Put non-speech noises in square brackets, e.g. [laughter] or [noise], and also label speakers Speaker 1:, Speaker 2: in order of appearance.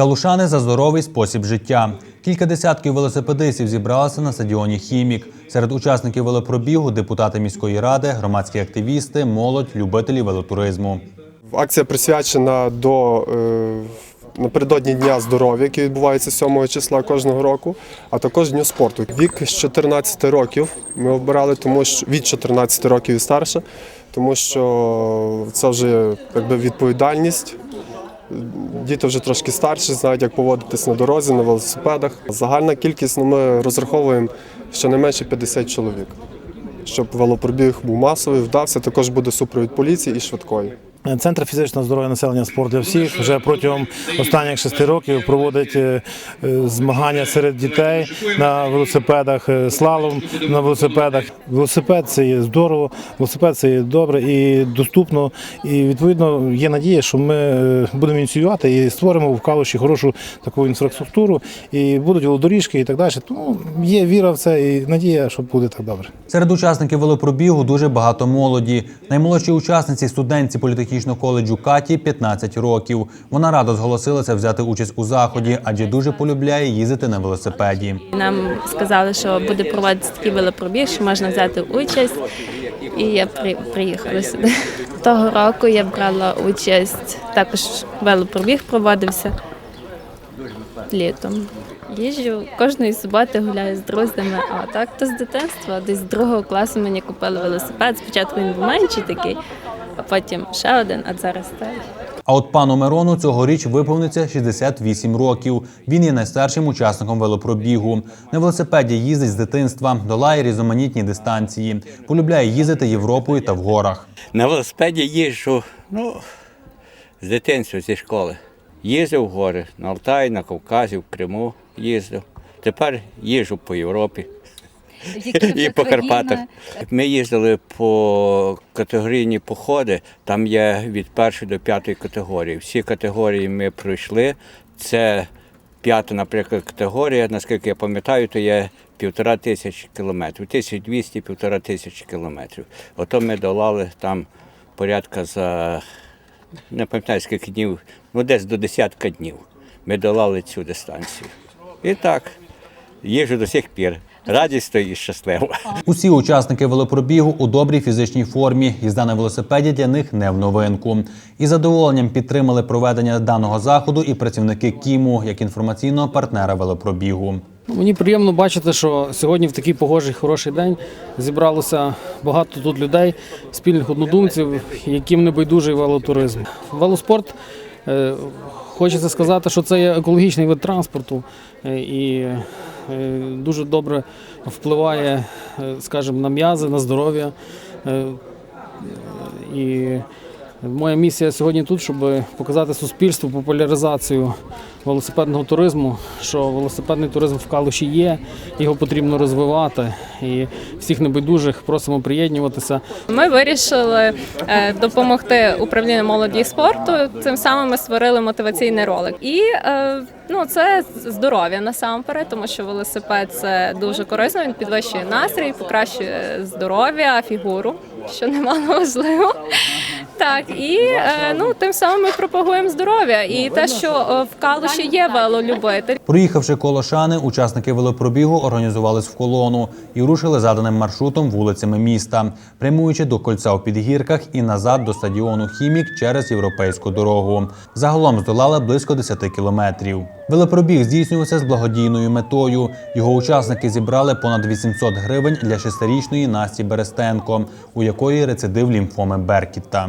Speaker 1: Калушани за здоровий спосіб життя. Кілька десятків велосипедистів зібралися на стадіоні Хімік. Серед учасників велопробігу депутати міської ради, громадські активісти, молодь, любителі велотуризму.
Speaker 2: Акція присвячена до е, напередодні Дня здоров'я, який відбувається 7 числа кожного року, а також Дню спорту. Вік з 14 років ми обирали, тому що від 14 років і старше, тому що це вже якби відповідальність. Діти вже трошки старші, знають, як поводитись на дорозі, на велосипедах. Загальна кількість ну, ми розраховуємо щонайменше 50 чоловік. Щоб велопробіг був масовий, вдався, також буде супровід поліції і швидкої.
Speaker 3: Центр фізичного здоров'я населення спорт для всіх вже протягом останніх шести років проводить е, е, змагання серед дітей на велосипедах, е, слалом на велосипедах. Велосипед це є здорово, велосипед це є добре і доступно. І відповідно є надія, що ми будемо ініціювати і створимо в Калуші хорошу таку інфраструктуру, і будуть велодоріжки і так далі. Тому є віра в це і надія, що буде так добре.
Speaker 1: Серед учасників велопробігу дуже багато молоді. Наймолодшій учасниці студентці політехнічного коледжу Каті 15 років. Вона радо зголосилася взяти участь у заході, адже дуже полюбляє їздити на велосипеді.
Speaker 4: Нам сказали, що буде проводитися такий велопробіг, що можна взяти участь. І я при, приїхала сюди. [laughs] Того року я брала участь, також велопробіг проводився літом. Їжджу кожної суботи гуляю з друзями, а так то з дитинства. Десь з другого класу мені купили велосипед. Спочатку він був менший такий, а потім ще один, а зараз той.
Speaker 1: А от пану Мирону цьогоріч виповниться 68 років. Він є найстаршим учасником велопробігу. На велосипеді їздить з дитинства, долає різноманітні дистанції. Полюбляє їздити Європою та в горах.
Speaker 5: На велосипеді їжджу ну, з дитинства, зі школи. Їздив в гори на Алтаї, на Кавказі, в Криму їздив. Тепер їжджу по Європі [laughs] і по Карпатах. Ми їздили по категорійні походи, там є від першої до п'ятої категорії. Всі категорії ми пройшли. Це п'ята, наприклад, категорія, наскільки я пам'ятаю, то є півтора тисячі кілометрів, 1200 півтора тисячі кілометрів. Ото ми долали там порядка за не пам'ятаю скільки днів, ну десь до десятка днів. Ми долали цю дистанцію. І так, їжу до сих пір. Радісно і щасливо.
Speaker 1: Усі учасники велопробігу у добрій фізичній формі. Їзда на велосипеді для них не в новинку. Із задоволенням підтримали проведення даного заходу і працівники КІМу як інформаційного партнера велопробігу.
Speaker 6: Ну, Мені приємно бачити, що сьогодні в такий погожий хороший день зібралося багато тут людей, спільних однодумців, яким не байдужий велотуризм. Велоспорт е, хочеться сказати, що це є екологічний вид транспорту е, і е, дуже добре впливає, е, скажімо, на м'язи, на здоров'я. І моя місія сьогодні тут, щоб показати суспільству популяризацію велосипедного туризму, що велосипедний туризм в Калуші є, його потрібно розвивати. І всіх небайдужих просимо приєднуватися.
Speaker 4: Ми вирішили е, допомогти управлінню молоді спорту. Цим самим ми створили мотиваційний ролик. І е, ну, це здоров'я насамперед, тому що велосипед це дуже корисно. Він підвищує настрій, покращує здоров'я, фігуру, що немало [laughs] важливо. Так, і е, ну тим самим ми пропагуємо здоров'я і те, що е, в Калуші є велолюбитель.
Speaker 1: Проїхавши коло Шани, учасники велопробігу організувались в колону і рушили заданим маршрутом вулицями міста, прямуючи до кольця у підгірках і назад до стадіону Хімік через європейську дорогу. Загалом здолали близько 10 кілометрів. Велопробіг здійснювався з благодійною метою. Його учасники зібрали понад 800 гривень для шестирічної Насті Берестенко, у якої рецидив лімфоми Беркіта.